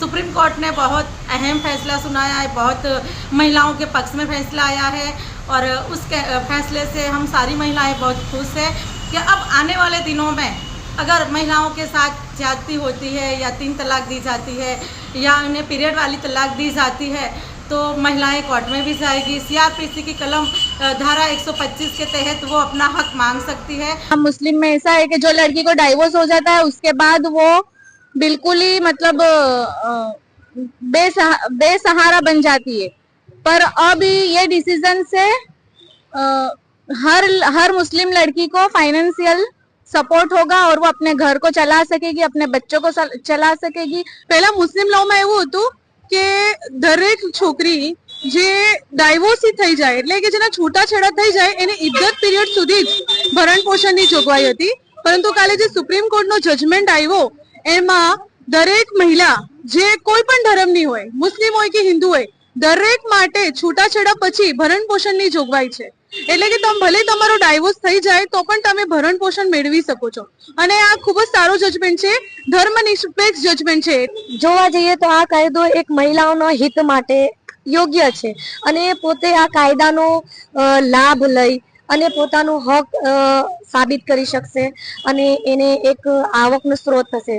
Supreme court ने बहुत अहम फैसला सुनाया है, बहुत महिलाओं के पक्ष में फैसला आया है और उस फैसले से हम सारी महिलाएँ बहुत खुश हैं कि अब आने वाले दिनों में अगर महिलाओं के साथ ज्यादती होती है या तीन तलाक दी जाती है या उन्हें पीरियड वाली तलाक दी जाती है तो महिलाएँ कोर्ट में भी जाएगी। सीआरपीसी की कलम धारा 125 के तहत वो अपना हक मांग सकती है। हम मुस्लिम में ऐसा है कि जो लड़की को डाइवोर्स हो जाता है, उसके बाद वो बिल्कुल ही मतलब अ, बेसहा, बेसहारा बन जाती है पर अब ये डिसीजन से अ, हर हर मुस्लिम लड़की को फाइनेंशियल સપોર્ટ હોગા और वो अपने घर को चला सकेगी अपने बच्चों को सल- चला सकेगी પહેલા મુસ્લિમ લોમાં એવું હતું કે દરેક છોકરી જે ડાયવોર્સી થઈ જાય એટલે કે જેના છૂટાછેડા થઈ જાય એને ઇદ્દત પીરિયડ સુધી જ ભરણ પોષણની જોગવાઈ હતી પરંતુ કાલે જે સુપ્રીમ કોર્ટનો જજમેન્ટ આવ્યો એમાં દરેક મહિલા જે કોઈ પણ ધર્મની હોય, મુસ્લિમ હોય કે હિન્દુ હોય, દરેક માટે છૂટાછેડા પછી ભરણ પોષણની જોગવાઈ છે. એટલે કે તમે ભલે તમારો ડાયવોર્સ થઈ જાય, તો પણ તમે ભરણ પોષણ મેળવી શકો છો. અને આ ખૂબ જ સારો જજમેન્ટ છે ધર્મ નિરપેક્ષ જજમેન્ટ છે. જોવા જઈએ તો આ કાયદો એક મહિલાઓનો હિત માટે યોગ્ય છે. અને પોતે આ કાયદાનો લાભ લઈ અને પોતાનું હક સાબિત કરી શકશે અને એને એક આવકનો સ્ત્રોત થશે